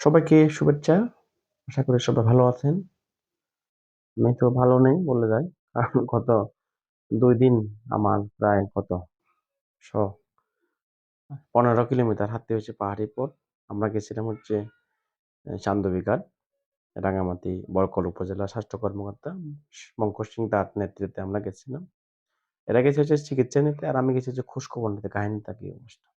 সবাইকে শুভেচ্ছা। আশা করি সবাই ভালো আছেন। আমি তো ভালো নেই বলে যায়। কারণ গত দুই দিন আমার প্রায় কত শ ১৫ কিলোমিটার হাঁটতে হয়েছে পাহাড়ি পথ। আমরা গেছিলাম হচ্ছে এ চান্দুবি ঘাট, রাঙামাটি বরকল উপজেলা স্বাস্থ্য কর্মকর্তা পঙ্কজ সিং তার নেতৃত্বে আমরা গেছিলাম। এরা গেছে হচ্ছে চিকিৎসা নিতে আর আমি গেছি হচ্ছে খোঁজখবর নিতে কাহিনীটা কি অবস্থা।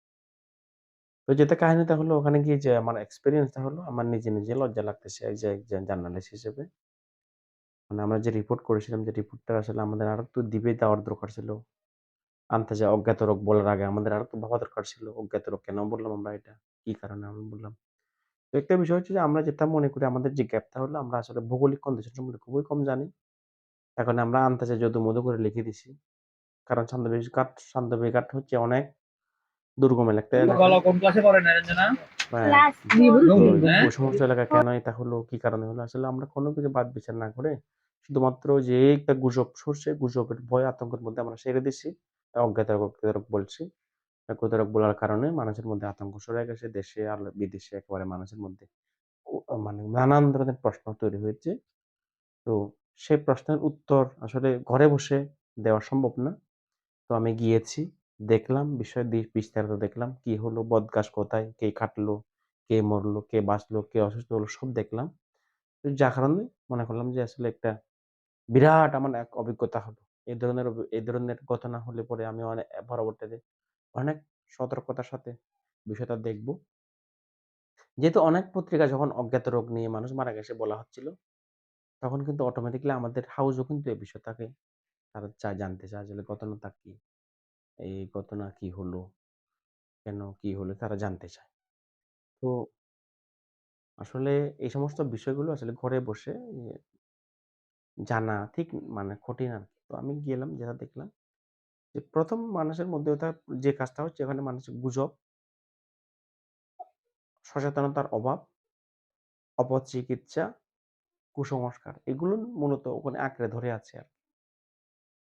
তো যেটা কাহিনীটা হলো ওখানে গিয়ে যে আমার এক্সপেরিয়েন্সটা হলো আমার নিজে, নিজে লজ্জা লাগতেছে এই যে একজন জার্নালিস্ট হিসেবে। মানে আমরা যে রিপোর্ট করেছিলাম যে রিপোর্টটা আসলে আমাদের আরেকটু ডিপে দেওয়ার দরকার ছিল। আনতে যে অজ্ঞাত রোগ বলার আগে আমাদের আরেকটু ভাবা দরকার ছিল। অজ্ঞাত রোগ কেন বললাম আমরা এটা? কি কারণে আমি বললাম? তো একটা বিষয় হচ্ছে যে আমরা যেটা মনে করি আমাদের যে গ্যাপটা হলো আমরা আসলে ভৌগোলিক কন্ডিশন সম্পর্কে খুবই কম জানি। এখন আমরা আন্দাজে যদু-মধু করে লিখে দিছি। কারণ চান্দুবি ঘাট চান্দুবি ঘাট হচ্ছে অনেক দুর্গম এলাকা। কোন ক্লাসে পড়ে নিরঞ্জনা? হ্যাঁ, হ্যাঁ? সমস্ত কেন এটা হলো, কি কারণে হলো? আসলে আমরা কোনো কিছু বাদ বিচার না করে শুধুমাত্র যে একটা গুজব ছড়ছে, গুজবের ভয় আতঙ্কের মধ্যে আমরা সেরে দিছি। অজ্ঞাত রোগ, বলছি। অজ্ঞাত রোগ বলার কারণে মানুষের মধ্যে আতঙ্ক সরে গেছে। দেশে আর বিদেশে একেবারে মানুষের মধ্যে মানে নানান ধরনের প্রশ্ন তৈরি হয়েছে। তো সেই প্রশ্নের উত্তর আসলে ঘরে বসে দেওয়া সম্ভব না। তো আমি গিয়েছি, দেখলাম বিষয় দি বিস্তারিত দেখলাম। কি হলো, বদগাছ কোথায়, কে কাটলো, কে মরলো, কে বাঁচলো, কে অসুস্থ হলো সব দেখলাম। তো যার কারণে মনে করলাম যে আসলে একটা বিরাট আমার এক অভিজ্ঞতা হলো। এই ধরনের এই ধরনের ঘটনা হলে পরে আমি অনেক পরবর্তীতে অনেক সতর্কতার সাথে বিষয়টা দেখব। যেহেতু অনেক পত্রিকা যখন অজ্ঞাত রোগ নিয়ে মানুষ মারা গেছে বলা হচ্ছিল, তখন কিন্তু অটোমেটিক্যালি আমাদের হাউসও কিন্তু এই বিষয়টাকে তারা চায় জানতে চায় আসলে ঘটনাটা কি? এই ঘটনা কি হলো? কেন কি হলো? তারা জানতে চায়। তো আসলে এই সমস্ত বিষয়গুলো আসলে ঘরে বসে জানা ঠিক মানে কঠিন আরকি। তো আমি গেলাম যেটা দেখলাম যে প্রথম মানুষের মধ্যে ওটা যে কাজটা হচ্ছে ওখানে মানুষের গুজব সচেতনতার অভাব, অপচিকিৎসা, কুসংস্কার এগুলো মূলত ওখানে আঁকড়ে ধরে আছে আরকি।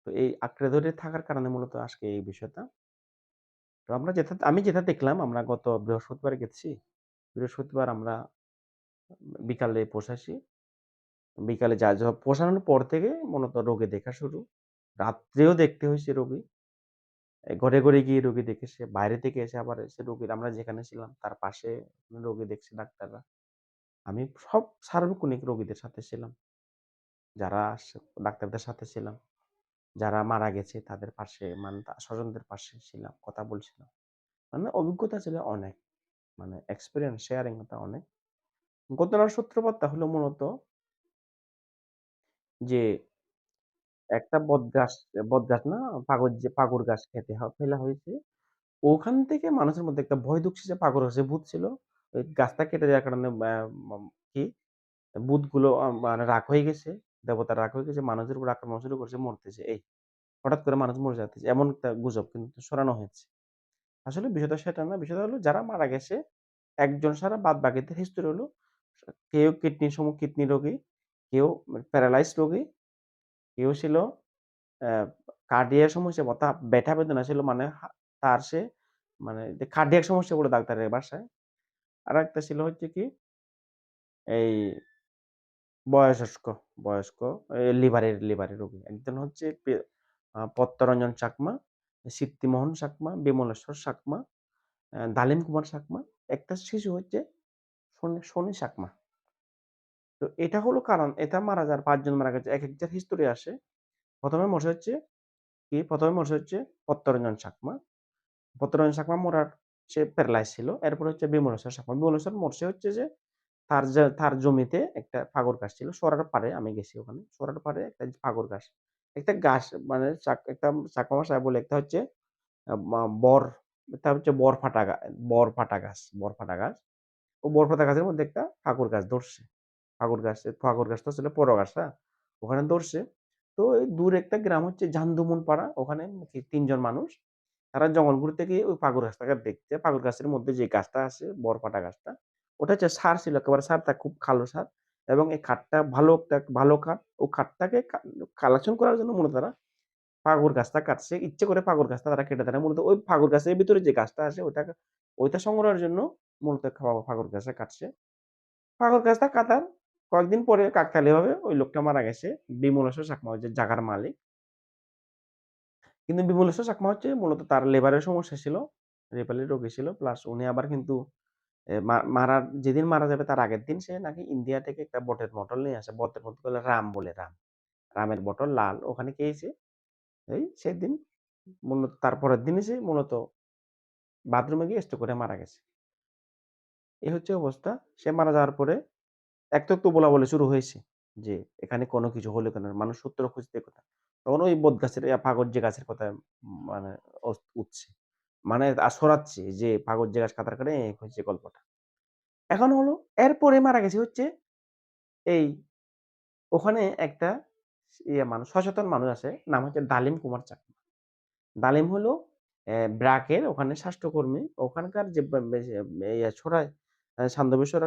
তো এই আঁকড়ে ধরে থাকার কারণে মূলত আজকে এই বিষয়টা। তো আমরা যেটা আমি যেটা দেখলাম আমরা গত বৃহস্পতিবার গেছি। বৃহস্পতিবার আমরা বিকালে পৌঁছাইছি। বিকালে যা, যা পোষানোর পর থেকে মূলত রোগে দেখা শুরু। রাত্রেও দেখতে হয়েছে রোগী। ঘরে, ঘরে গিয়ে রোগী দেখেছে। বাইরে থেকে এসে আবার এসে রোগীর আমরা যেখানে ছিলাম তার পাশে রোগী দেখছে ডাক্তাররা। আমি সব সার্বক্ষণিক রোগীদের সাথে ছিলাম। যারা ডাক্তারদের সাথে ছিলাম। যারা মারা গেছে তাদের পাশে মানে স্বজনদের পাশে ছিলাম, কথা বলছিলাম। মানে অভিজ্ঞতা ছিল অনেক। মানে এক্সপিরিয়েন্স শেয়ারিং ওটা অনেক। ঘটনার সূত্রপাতটা হলো মূলত যে একটা বটগাছ, বটগাছ না পাগর যে পাকুড় গাছ খেতে হ ফেলা হয়েছে। ওখান থেকে মানুষের মধ্যে একটা ভয় ঢুকছে যে পাকুড় গাছে ভূত ছিল। ওই গাছটা কেটে দেওয়ার কারণে কি ভূতগুলো মানে রাগ হয়ে গেছে। দেবতা রাগ হয়ে গেছে। মানুষের উপর আক্রমণ শুরু করছে, মরতেছে এই। হঠাৎ করে মানুষ মরে যাচ্ছে। এমন একটা গুজব কিন্তু সরানো হয়েছে। আসলে বিষয়টা সেটা না। বিষয়টা হলো যারা মারা গেছে একজন ছাড়া বাদবাকিদের হিস্টোরি হলো কেউ কিডনি সম কিডনি রোগী, কেউ প্যারালাইজড রোগী, কেউ ছিল অ্যা কার্ডিয়াক সমস্যা অর্থাৎ ব্যথা বেদনা ছিল মানে তার সে মানে যে কার্ডিয়াক সমস্যা বলে ডাক্তারের ভাষায়। আরেকটা ছিল হচ্ছে কি এই বয়সস্ক, বয়স্ক লিভারের লিভারের রোগী। একজন হচ্ছে পত্তরঞ্জন চাকমা, সিদ্ধিমোহন চাকমা, বিমলেশ্বর চাকমা, দালিম কুমার চাকমা। একটা শিশু হচ্ছে শনি চাকমা। তো এটা হলো কারণ এটা মারা যাওয়ার পাঁচজন মারা গেছে। এক একেকটার হিস্টোরি আসে। ১ম এ মরছে হচ্ছে কি ১ম এ মরছে হচ্ছে পত্তরঞ্জন চাকমা। পত্তরঞ্জন চাকমা মরার সে প্যারালাইজ ছিল। এরপর হচ্ছে বিমলেশ্বর চাকমা। বিমলেশ্বর মরছে হচ্ছে যে তার তার জমিতে একটা পাগর গাছ ছিল। সরার পাড়ে আমি গেছি ওখানে। সরার পাড়ে একটা পাগর গাছ। একটা গাছ মানে একটা চাকমা ভাষায় বলে একটা হচ্ছে বর এটা হচ্ছে বরফাটা গা বরফাটা গাছ, বরফাটা গাছ। ও বরফাটা গাছের মধ্যে একটা পাকুড় গাছ ধরছে। পাকুড় গাছ পাকুড় গাছটা ছিল গাছ, হ্যাঁ? ওখানে ধরছে। তো দূরে একটা গ্রাম হচ্ছে জান্দুমন পাড়া। ওখানে তিনজন মানুষ। তারা জঙ্গল ঘুরতে গিয়ে ওই পাকুড় গাছটাকে দেখতে। পাকুড় গাছের মধ্যে যে গাছটা আছে বরফাটা গাছটা, ওটা হচ্ছে সার ছিল, একেবারে সারটা খুব খালো সার এবং এই খাটটা ভালো একটা, ভালো খাট। ও খাটটাকে কালেকশন করার জন্য মূলত তারা পাকুড় গাছটা কাটছে। ইচ্ছে করে পাকুড় গাছটা তারা কেটে দেয়। মূলত ওই পাকুড় গাছের ভিতরে যে গাছটা আছে ওইটাকে ওইটা সংগ্রহের জন্য মূলত পাকুড় গাছটা কাটছে। পাগল গাছটা কাটার কয়েকদিন পরে কাকতালীয়ভাবে ওই লোকটা মারা গেছে। বিমলেশ্বর চাকমা যে জাগার মালিক। কিন্তু বিমলেশ্বর চাকমা হচ্ছে মূলত তার লেবারের সমস্যা ছিল। রেপালি রোগী ছিল। প্লাস উনি আবার কিন্তু মারার যেদিন মারা যাবে তার আগের দিন সে নাকি ইন্ডিয়া থেকে একটা বটের বটল নিয়ে আসে। বটের বটল বলে রাম বলে রাম। রামের বটল লাল ওখানে খেয়েছে। এই সেদিন মূলত তার পরের দিনই সে মূলত বাথরুমে গিয়ে স্ট্রোক করে মারা গেছে। এই হচ্ছে অবস্থা। সে মারা যাওয়ার পরে এক একটু, বলা বলাবলি শুরু হয়েছে যে এখানে কোনো কিছু হলো কেন? মানুষ সূত্র খুঁজতে কোথায়? তখন ওই বটগাছের ইয়া পাগড় যে গাছের কথা মানে উঠছে। মানে আ ছড়াচ্ছে যে পাগড় যে গাছ কাটার কারণে হয়েছে গল্পটা। এখন হলো এরপরে মারা গেছে হচ্ছে এই ওখানে একটা ইয়ে মানুষ সচেতন মানুষ আছে। নাম হচ্ছে ডালিম কুমার চাকমা। ডালিম হলো অ্যা ব্র্যাকের ওখানে স্বাস্থ্যকর্মী। ওখানকার যে বে ছড়ায় আ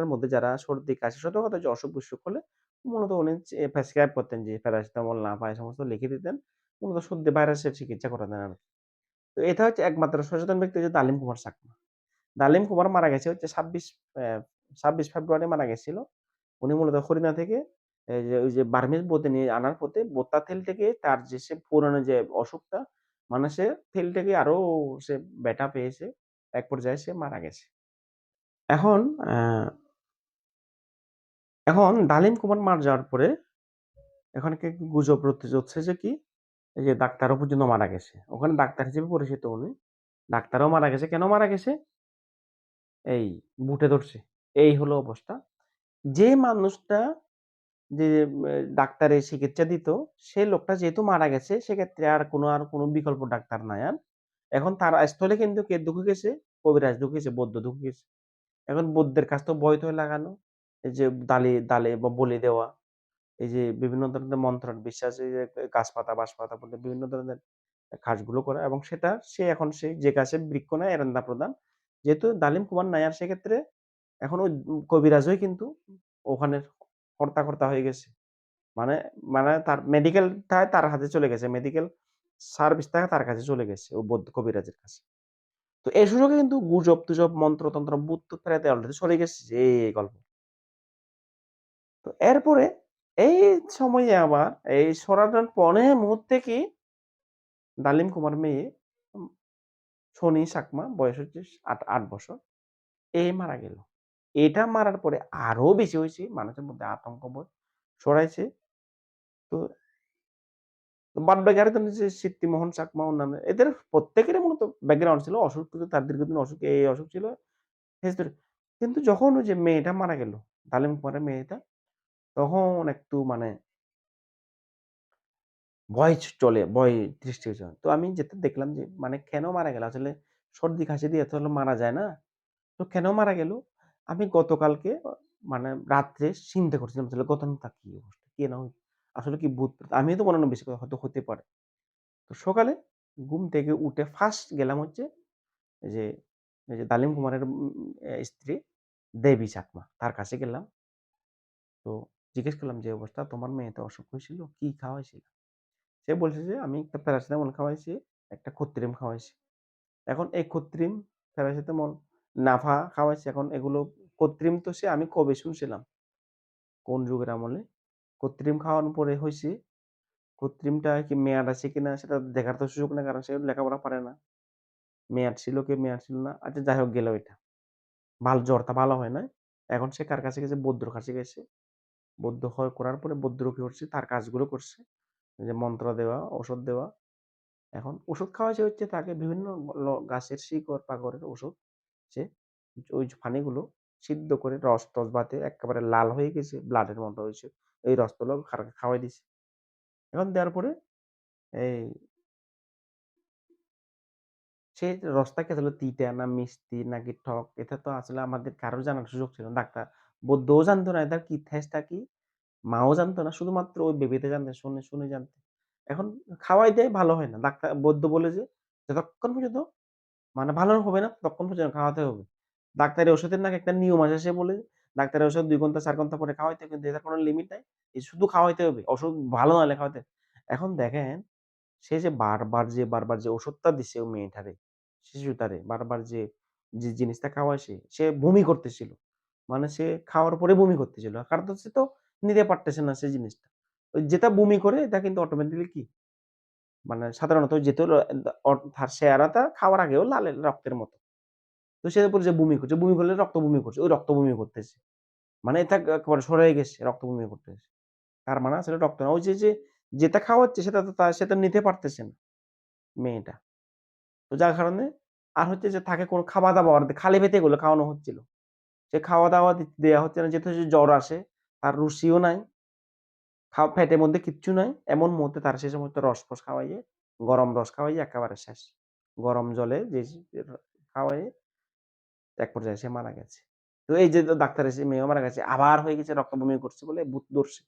মধ্যে যারা সর্দি, কাশি সত্য কথা যে অসুখ-বিসুখ হলে মূলত উনি প্রেসক্রাইব করতেন যে প্যারাসিটামল, না পায় সমস্ত লিখে দিতেন। মূলত সর্দি ভাইরাসের চিকিৎসা করে দেন আরকি। তো এটা হচ্ছে একমাত্র সচেতন ব্যক্তি হচ্ছে ডালিম কুমার চাকমা। ডালিম কুমার মারা গেছে হচ্ছে ২৬ অ্যা ২৬ ফেব্রুয়ারি মারা গেছিল। উনি মূলত হরিণা থেকে ওই যে বার্মিজ বোঁদে নিয়ে আনার পথে বোত্তা তেল থেকে তার যে, সে পুরানো যে অসুখটা মানে সে তেল থেকে আরও সে ব্যথা পেয়েছে। এক পর্যায়ে সে মারা গেছে। এখন এখন ডালিম কুমার মারা যাওয়ার পরে এখন কি গুজব রটতে হচ্ছে যে কি এই যে ডাক্তারও পর্যন্ত মারা গেছে। ওখানে ডাক্তার হিসেবে পরিচিত উনি। ডাক্তারও মারা গেছে। কেন মারা গেছে? এই বুটে ধরছে। এই হলো অবস্থা। যে মানুষটা যে ডাক্তারের চিকিৎসা দিত, সে লোকটা যেহেতু মারা গেছে সেক্ষেত্রে আর কোনো আর কোনো বিকল্প ডাক্তার নাই আর। এখন তার স্থলে কিন্তু কে ঢুকে গেছে? কবিরাজ ঢুকে গেছে, বৌদ্ধ ঢুকে গেছে। এখন বৌদ্ধের কাছ তো বই-টই লাগানো। এই যে ডালি দালে বা বলি দেওয়া। এই যে বিভিন্ন ধরনের মন্ত্র বিশ্বাস এই যে গাছপাতা, বাঁশপাতা বলে বিভিন্ন ধরনের কাজগুলো করা এবং সেটা সে এখন সে যে গাছে বৃক্ষ নেয় এরেন্দা প্রদান। যেহেতু ডালিম কুমার নাই আর সেক্ষেত্রে এখন ওই উম কবিরাজই কিন্তু ওখানের কর্তা-কর্তা হয়ে গেছে। মানে মানে তার মেডিকেলটা তার হাতে চলে গেছে। মেডিকেল সার্ভিস সার্ভিসটা তার কাছে চলে গেছে ও বৌদ্ধ কবিরাজের কাছে। তো এই সুযোগে কিন্তু গুজব-টুজব, মন্ত্র-তন্ত্র, ভূত-টুত অলরেডি ছড়িয়ে গেছে যে এই গল্প। তো এরপরে এই সময়ে আবার এই ছড়ানোর পরে মুহূর্তে কি ডালিম কুমার মেয়ে সনি চাকমা বয়স হচ্ছে আট আট বছর। এ মারা গেল। এটা মারার পরে আরও বেশি হয়েছে মানুষের মধ্যে আতঙ্কবোধ ছড়াইছে। তো বাদবাকি আরেকজন যে সিদ্দিমোহন চাকমা অন্যান্য এদের প্রত্যেকেরই মূলত ব্যাকগ্রাউন্ড ছিল। অসুখ তার দীর্ঘদিন অসুখ এই অসুখ ছিল। কিন্তু যখন ওই যে মেয়েটা মারা গেল, ডালিম কুমারের মেয়েটা, তখন একটু মানে ভয় চলে, ভয় সৃষ্টি হয়েছে। তো আমি যেতে দেখলাম যে মানে কেন মারা গেল? আসলে সর্দি কাশি দিয়ে এত মারা যায় না। তো কেন মারা গেল? আমি গতকালকে মানে রাত্রে চিন্তা করছিলাম আসলে ঘটনাটা কি অবস্থা? কি না আসলে কি ভূত আমি তো মনে বেশি কথা হয়তো হতে পারে। তো সকালে ঘুম থেকে উঠে ফার্স্ট গেলাম হচ্ছে যে, যে ডালিম কুমারের স্ত্রী দেবী চাকমা। তার কাছে গেলাম। তো জিজ্ঞেস করলাম যে, "অবস্থা তোমার মেয়ে তো অসুখ হয়েছিল, কি খাওয়াইছিল?" সে বলছে যে, "আমি একটা প্যারাসিটামল খাওয়াইছি, একটা কত্রিম খাওয়াইছি।" এখন এই কত্রিম, প্যারাসিটামল, নাফা খাওয়াইছি। এখন এগুলো কত্রিম তো সে আমি কবে শুনছিলাম? কোন যুগের আমলে? কত্রিম খাওয়ানোর পরে হয়েছে কত্রিমটা কি মেয়াদ আছে কিনা সেটা দেখার তো সুযোগ না কারণ সে লেখাপড়া পারে না। মেয়াদ ছিল কি মেয়াদ ছিল না। আচ্ছা যাই হোক গেল এটা। ভালো জ্বরটা ভালো হয় নাই। এখন সে কার কাছে গেছে? বৌদ্ধর কাছে গেছে। বৌদ্ধ হওয়ার করার পরে বৌদ্ধর কি করছে? তার কাজগুলো করছে। যে মন্ত্র দেওয়া, ওষুধ দেওয়া। এখন ওষুধ খাওয়াইছে হচ্ছে তাকে বিভিন্ন গাছের শিকড়-পাকড়ের ওষুধ। সে ওই যে পানিগুলো সিদ্ধ করে রস-টস বাতে একেবারে লাল হয়ে গেছে, ব্লাডের মতো হয়েছে এই রসগুলো খাওয়াই দিছে। এখন দেওয়ার পরে এই সে রসটা আসলে তিতা না মিষ্টি নাকি টক এটা তো আসলে আমাদের কারও জানার সুযোগ ছিল না। ডাক্তার বৌদ্ধও জানতো না এটার কি টেস্টটা কি? মাও জানতো না। শুধুমাত্র ওই বেবিতে জানতে শুনে, শুনে জানতো। এখন খাওয়াই দেয় ভালো হয় না। ডাক্তার বৌদ্ধ বলে যে, "যতক্ষণ পর্যন্ত মানে ভালো হবে না ততক্ষণ পর্যন্ত খাওয়াতে হবে।" ডাক্তারের ওষুধের নাকি একটা নিয়ম আছে সে বলে, ডাক্তারের ওষুধ দুই ঘণ্টা চার ঘণ্টা পরে খাওয়াইতে হবে কিন্তু এটার কোনো লিমিট নাই। শুধু খাওয়াইতে হবে। ওষুধ ভালো না হলে খাওয়াইতে এখন দেখেন সে যে বারবার যে বারবার যে ওষুধটা দিছে ও মেয়েটারে, শিশুটারে বারবার যে, যে জিনিসটা খাওয়াইছে সে বমি করতেছিল। মানে সে খাওয়ার পরে বমি করতেছিল। কারণ তো সে তো নিতে পারতেছে না সেই জিনিসটা। ওই যেটা বমি করে এটা কিন্তু অটোমেটিক্যালি কি মানে সাধারণত যেহেতু তার চেহারাটা খাওয়ার আগেও লাল রক্তের মতো। তো সে বলছে বমি করছে। বমি করলে রক্ত বমি করছে। ওই রক্ত বমি করতেছে। মানে এটা একেবারে সরে গেছে, রক্ত বমি করতেছে। তার মানে আসলে রক্ত না। ওই যে, যে যেটা খাওয়াচ্ছে সেটা তো তা সে তো নিতে পারতেছে না মেয়েটা। তো যার কারণে আর হচ্ছে যে তাকে কোনো খাওয়া-দাওয়া খালি পেতে এগুলো খাওয়ানো হচ্ছিল। সে খাওয়া-দাওয়া দি দেয়া হচ্ছে না যেহেতু জ্বর আসে, তার রুচিও নাই। খাও ফ্যাটের মধ্যে কিচ্ছু নাই। এমন মুহূর্তে তার সে সমস্ত রস-ফস খাওয়াইয়ে, গরম রস খাওয়াইয়ে একেবারে শেষ। গরম জলে যে খাওয়াইয়ে এক পর্যায়ে সে মারা গেছে। তো এই যে ডাক্তার এসে মেয়েও মারা গেছে। আবার হয়ে গেছে রক্ত বমি করছে বলে ভূত ধরছে।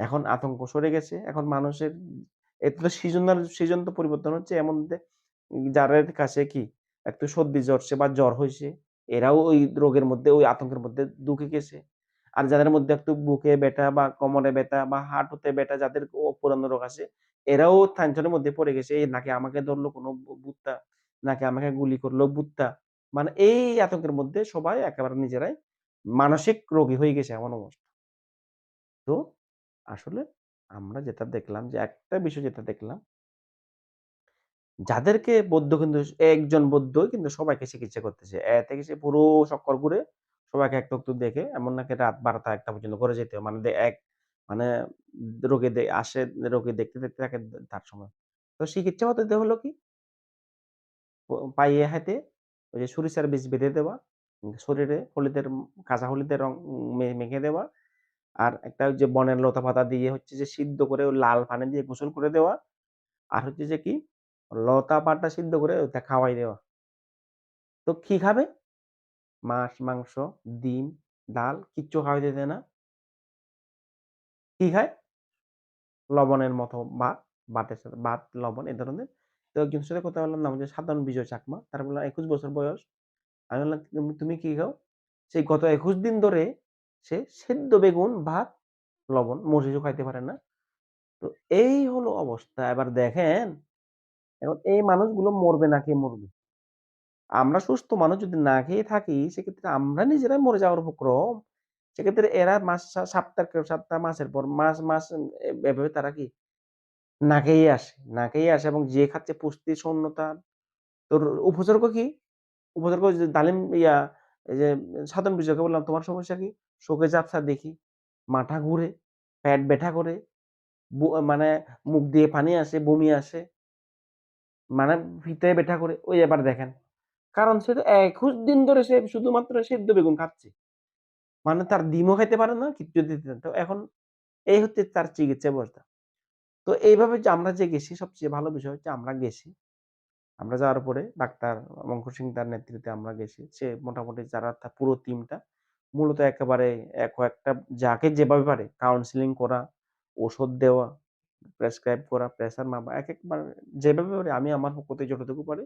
এখন আতঙ্ক সরে গেছে। এখন মানুষের এতে তো সিজনাল সিজন তো পরিবর্তন হচ্ছে। এমন যাদের কাছে কি একটু সর্দি জ্বরছে বা জ্বর হইছে, এরাও ওই রোগের মধ্যে ওই আতঙ্কের মধ্যে ঢুকে গেছে। আর যাদের মধ্যে একটু বুকে ব্যথা বা কোমরে ব্যথা বা হাঁটুতে ব্যথা যাদের পুরানো রোগ আছে, এরাও টেনশনের মধ্যে পড়ে গেছে। এই নাকি আমাকে ধরলো কোনো বুত্তা নাকি আমাকে গুলি করল বুত্তা মানে এই আতঙ্কের মধ্যে সবাই একেবারে নিজেরাই মানসিক রোগী হয়ে গেছে এমন অবস্থা। তো আসলে আমরা যেটা দেখলাম যে একটা বিষয় যেটা দেখলাম যাদেরকে বৌদ্ধ কিন্তু একজন বৌদ্ধ কিন্তু সবাইকে চিকিৎসা করতেছে। এ থেকে সে পুরো চক্কর ঘুরে সবাইকে একটু, একটু দেখে এমন নাকি রাত ১২টা ১টা পর্যন্ত করে যেতে। মানে এক মানে রোগে আসে রোগে দেখতে, দেখতে থাকে তার সময়। তো চিকিৎসা পদ্ধতি হলো কি? পায়ে হাতে ওই যে সরিষার বীজ বেঁধে দেওয়া, শরীরে হলুদের কাঁচা হলুদের রং মেখে দেওয়া। আর একটা যে বনের লতাপাতা দিয়ে হচ্ছে যে সিদ্ধ করে লাল পানি দিয়ে গোসল করে দেওয়া। আর হচ্ছে যে কি লতা পাতা সিদ্ধ করে ওটা খাওয়াই দেওয়া। তো কি খাবে? মাছ, মাংস, ডিম, ডাল কিচ্ছু খাওয়াইতে দেয় না। কি খায়? লবণের মতো ভাত, ভাতের সাথে ভাত, লবণ এ ধরনের। তো একজনের সাথে কথা বললাম নাম হচ্ছে সাধারণ বিজয় চাকমা। তার বললাম ২১ বছর বয়স। আমি বললাম, "তুমি কি খাও?" সেই গত ২১ দিন ধরে সে সেদ্ধ বেগুন, ভাত, লবণ, মরিচও খাইতে পারে না। তো এই হলো অবস্থা। এবার দেখেন, এখন এই মানুষগুলো মরবে না খেয়ে মরবে। আমরা সুস্থ মানুষ যদি না খেয়ে থাকি, সেক্ষেত্রে আমরা নিজেরাই মরে যাওয়ার উপক্রম। সেক্ষেত্রে এরা মাস সপ্তাহ সপ্তাহ মাসের পর মাস, মাস এভাবে তারা কি না খেয়েই আসে। না খেয়ে আসে এবং যে খাচ্ছে পুষ্টি শূন্যতা। তোর উপসর্গ কি? উপসর্গ ডালিম ইয়া এই যে সাধারণ বিষয়কে বললাম, "তোমার সমস্যা কি?" শোকে ঝাপসা দেখি, মাথা ঘুরে, পেট ব্যথা করে, মানে মুখ দিয়ে পানি আসে, বমি আসে, মানে ভিতরে ব্যথা করে। ওই এবার দেখেন। কারণ সে তো ২১ দিন ধরে সে শুধুমাত্র সেদ্ধ বেগুন খাচ্ছে। মানে তার ডিমও খাইতে পারে না, কিচ্ছু দিতে তো এখন এই হচ্ছে তার চিকিৎসা ব্যবস্থা। তো এইভাবে যে আমরা যে গেছি সবচেয়ে ভালো বিষয় হচ্ছে আমরা গেছি। আমরা যাওয়ার পরে ডাক্তার অঙ্কুর সিং তার নেতৃত্বে আমরা গেছি। সে মোটামুটি যারা তার পুরো টিমটা মূলত একেবারে এক একটা যাকে যেভাবে পারে কাউন্সেলিং করা, ওষুধ দেওয়া, প্রেসক্রাইব করা, প্রেশার মাপা একেকবার যেভাবে পারি আমি আমার পক্ষ থেকে যতটুকু পারি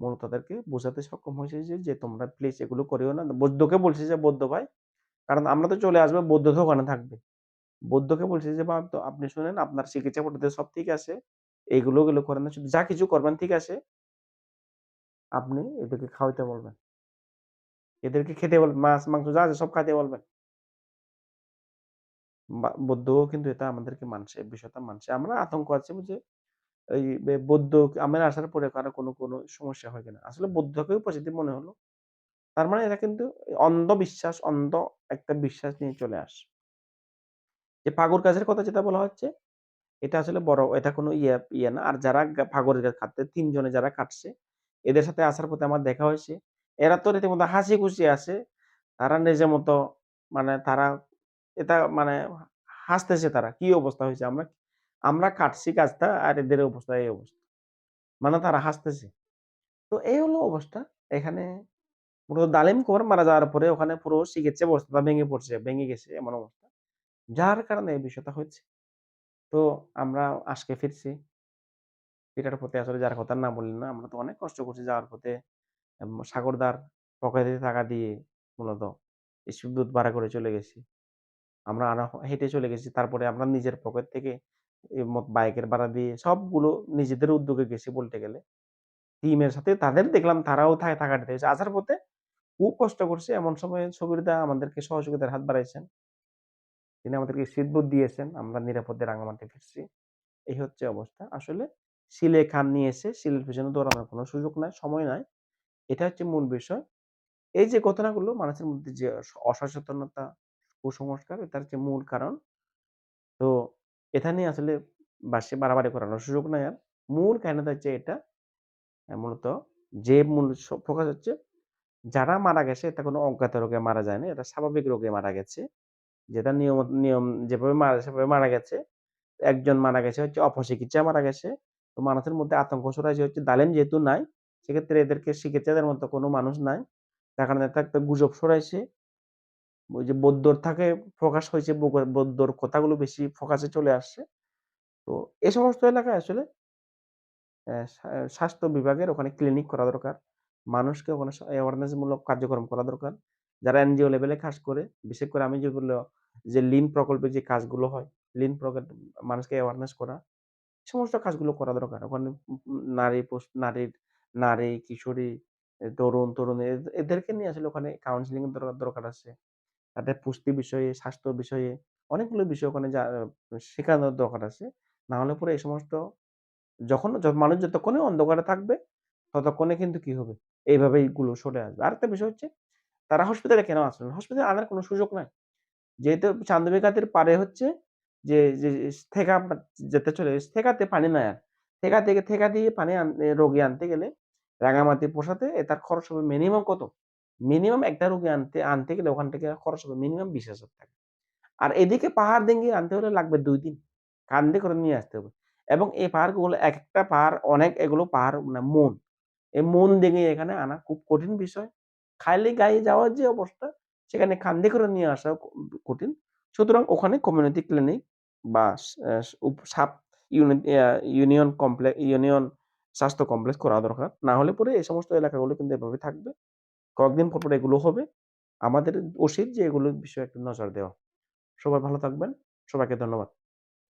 মূলত তাদেরকে বোঝাতে সক্ষম হয়েছে যে, যে তোমরা প্লিজ এগুলো করিও না। বৌদ্ধকে বলছি যে, "বৌদ্ধ ভাই, কারণ আমরা তো চলে আসব, বৌদ্ধ তো ওখানে থাকবে।" বৌদ্ধকে বলছি যে, "বা তো আপনি শুনেন আপনার চিকিৎসা পদ্ধতি সব ঠিক আছে। এগুলো, এগুলো করেন না। শুধু যা কিছু করবেন ঠিক আছে। আপনি এদেরকে খাওয়াইতে বলবেন। এদেরকে খেতে বলবেন। মাছ, মাংস যা আছে সব খাইতে বলবেন।" বা বৌদ্ধও কিন্তু এটা আমাদেরকে মানছে, বিষয়টা মানছে। আমরা আতঙ্ক আছে বুঝে এই বৌদ্ধ আমরা আসার পরে কারও কোনো, কোনো সমস্যা হয় কিনা। আসলে বৌদ্ধকেও পজিটিভ মনে হলো। তার মানে এরা কিন্তু অন্ধবিশ্বাস, অন্ধ একটা বিশ্বাস নিয়ে চলে আসে। যে ফাগুর গাছের কথা যেটা বলা হচ্ছে, এটা আসলে বড় এটা কোনো ইয়ে ইয়ে না। আর যারা গা ফাগুরের গাছ কাটতে ৩ জনে যারা কাটছে, এদের সাথে আসার পথে আমার দেখা হয়েছে। এরা তো রীতিমতো হাসি-খুশি আছে। তারা নিজের মতো মানে তারা এটা মানে হাসতেছে তারা। কি অবস্থা হয়েছে? আমরা আমরা কাটছি গাছটা আর এদের অবস্থা এই অবস্থা। মানে তারা হাসতেছে। তো এই হলো অবস্থা। এখানে মূলত ডালিম কুমার মারা যাওয়ার পরে ওখানে পুরো চিকিৎসা ব্যবস্থাটা ভেঙে পড়ছে, ভেঙে গেছে এমন অবস্থা। যার কারণে এই বিষয়টা হচ্ছে। তো আমরা আজকে ফিরছি। ফেরার পথে আসলে যার কথা না বললেন না। আমরা তো অনেক কষ্ট করছি যাওয়ার পথে। সাগরদার পকেটে টাকা দিয়ে মূলত স্পিডবোট ভাড়া করে চলে গেছি। আমরা হেঁটে চলে গেছি। তারপরে আমরা নিজের পকেট থেকে বাইকের ভাড়া দিয়ে সবগুলো নিজেদের উদ্যোগে গেছি বলতে গেলে। টিমের সাথে তাদের দেখলাম তারাও থা টাকা দিতে আসার পথে খুব কষ্ট করছে এমন সময়ে সবিরদা আমাদেরকে সহযোগিতার হাত বাড়াইছেন। তিনি আমাদেরকে শীতবোট দিয়েছেন। আমরা নিরাপদে রাঙামাটি ফিরছি। এই হচ্ছে অবস্থা। আসলে সিলে খান নিয়ে এসে সিলের পেছনে দৌড়ানোর কোনো সুযোগ নাই, সময় নাই। এটা হচ্ছে মূল বিষয়। এই যে ঘটনাগুলো মানুষের মধ্যে যে অসচেতনতা, কুসংস্কার এটার হচ্ছে মূল কারণ। তো এটা নিয়ে আসলে বাসে বাড়াবাড়ি করানোর সুযোগ নাই আর। মূল কাহিনীটা হচ্ছে এটা। মূলত যে মূল ফোকাস হচ্ছে যারা মারা গেছে এটা কোনো অজ্ঞাত রোগে মারা যায়নি। এটা স্বাভাবিক রোগে মারা গেছে। যেটা নিয়ম নিয়ম যেভাবে মারা সেভাবে মারা গেছে। একজন মারা গেছে হচ্ছে অপচিকিৎসায় মারা গেছে। তো মানুষের মধ্যে আতঙ্ক ছড়াইছে হচ্ছে ডালেম যেহেতু নাই, সেক্ষেত্রে এদেরকে চিকিৎসা দেওয়ার মতো কোনো মানুষ নাই। যার কারণে একটা গুজব ছড়াইছে। ওই যে বৌদ্ধর থাকে ফোকাস হয়েছে বৌদ্ধর কথাগুলো বেশি ফোকাসে চলে আসছে। তো এ সমস্ত এলাকায় আসলে স্বাস্থ্য বিভাগের ওখানে ক্লিনিক করা দরকার। মানুষকে ওখানে স অ্যাওয়ারনেস মূলক কার্যক্রম করা দরকার। যারা এনজিও লেভেলে কাজ করে, বিশেষ করে আমি যেগুলো যে লিন প্রকল্পে যে কাজগুলো হয়, লিন প্রকল্প মানুষকে অ্যাওয়ারনেস করা, সমস্ত কাজগুলো করা দরকার। ওখানে নারী নারীর নারী, কিশোরী, তরুণ, তরুণী এদেরকে নিয়ে আসলে ওখানে কাউন্সেলিং এর দর দরকার আছে। তাদের পুষ্টি বিষয়ে, স্বাস্থ্য বিষয়ে অনেকগুলো বিষয় ওখানে যা শেখানোর দরকার আছে। না হলে পরে এই সমস্ত যখন মানুষ যতক্ষণে অন্ধকারে থাকবে, ততক্ষণে কিন্তু কি হবে? এইভাবে এইগুলো সরে আসবে। আরেকটা বিষয় হচ্ছে তারা হসপিটালে কেন আসবে? হসপিটালে আনার কোনো সুযোগ নাই। যেহেতু চান্দুবি পারে হচ্ছে যে যে থেকা যেতে চলে থেকাতে পানি নাই আর। থেকা থেকে থেকা দিয়ে পানি রোগী আনতে গেলে রাঙামাটি পোষাতে তার খরচ হবে মিনিমাম কত? মিনিমাম একটা রোগী আনতে আনতে গেলে ওখান থেকে খরচ হবে মিনিমাম ৳২০,০০০ আর এদিকে পাহাড় ডিঙ্গি আনতে হলে লাগবে দুই দিন। কান্দে করে নিয়ে আসতে হবে। এবং এই পাহাড়গুলো একেকটা পাহাড় অনেক এগুলো পাহাড় মানে মন। এই মন ডিঙ্গি এখানে আনা খুব কঠিন বিষয়। খালি গায়ে যাওয়ার যে অবস্থা, সেখানে কান্দে করে নিয়ে আসাও ক কঠিন। সুতরাং ওখানে কমিউনিটি ক্লিনিক বা sub uni union complex union স্বাস্থ্য কমপ্লেক্স করা দরকার। না হলে পরে এই সমস্ত এলাকাগুলো কিন্তু এভাবে থাকবে। কয়েকদিন পর, পর এগুলো হবে। আমাদের উচিত যে এগুলোর বিষয়ে একটু নজর দেওয়া। সবাই ভালো থাকবেন। সবাইকে ধন্যবাদ।